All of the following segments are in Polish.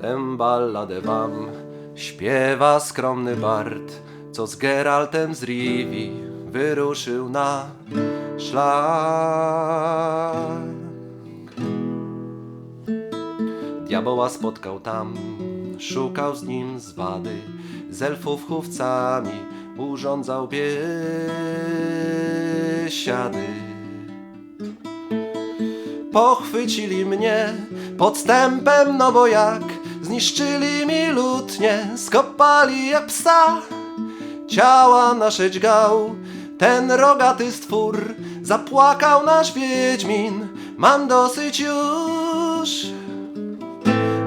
Tę balladę wam śpiewa skromny bard, co z Geraltem z Rivi wyruszył na szlak. Diaboła spotkał tam, szukał z nim zwady, z elfów chówcami urządzał biesiady. Pochwycili mnie podstępem, no bo jak zniszczyli mi lutnie, skopali jak psa. Ciała nasze dźgał ten rogaty stwór, zapłakał nasz wiedźmin, mam dosyć już.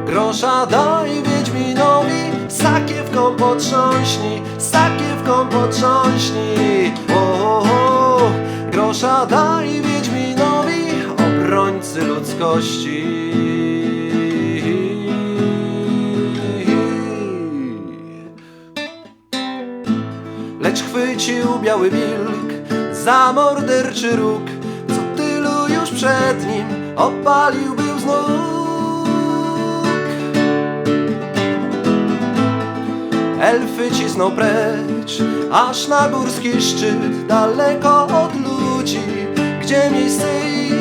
Grosza daj Wiedźminowi, sakiewką potrząśnij, sakiewką potrząśnij. O, o, o. Grosza daj Wiedźminowi, obrońcy ludzkości. Lecz chwycił biały wilk za morderczy róg, co tylu już przed nim opalił był znów. Elfy cisną precz, aż na górski szczyt, daleko od ludzi, gdzie miejsce ich.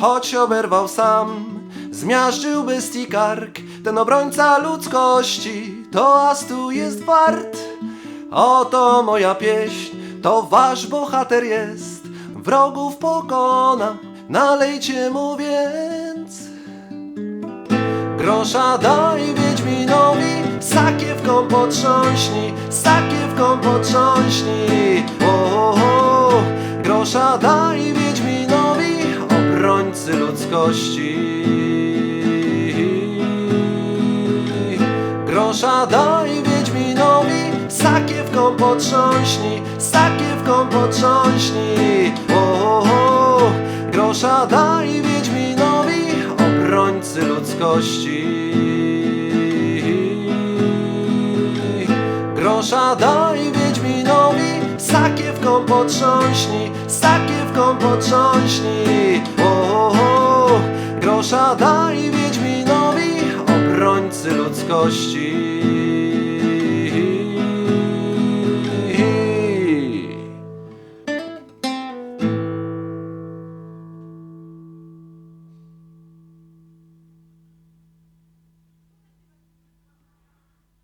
Choć oberwał sam, zmiażdżył bestii kark, ten obrońca ludzkości, to astu jest wart. Oto moja pieśń, to wasz bohater jest, wrogów pokonał, nalejcie mu więc. Grosza daj Wiedźminowi, sakiewką potrząśnij, sakiewką potrząśnij. O, o, o. Grosza daj Wiedźminowi, obrońcy ludzkości. Grosza daj Wiedźminowi, sakiewką potrząśnij, sakiewką potrząśnij. O, o, o. Grosza daj Wiedźminowi, obrońcy ludzkości. Grosza daj Wiedźminowi, sakiewką potrząśnij, sakiewką potrząśnij. O, o, o. Grosza daj ludzkości.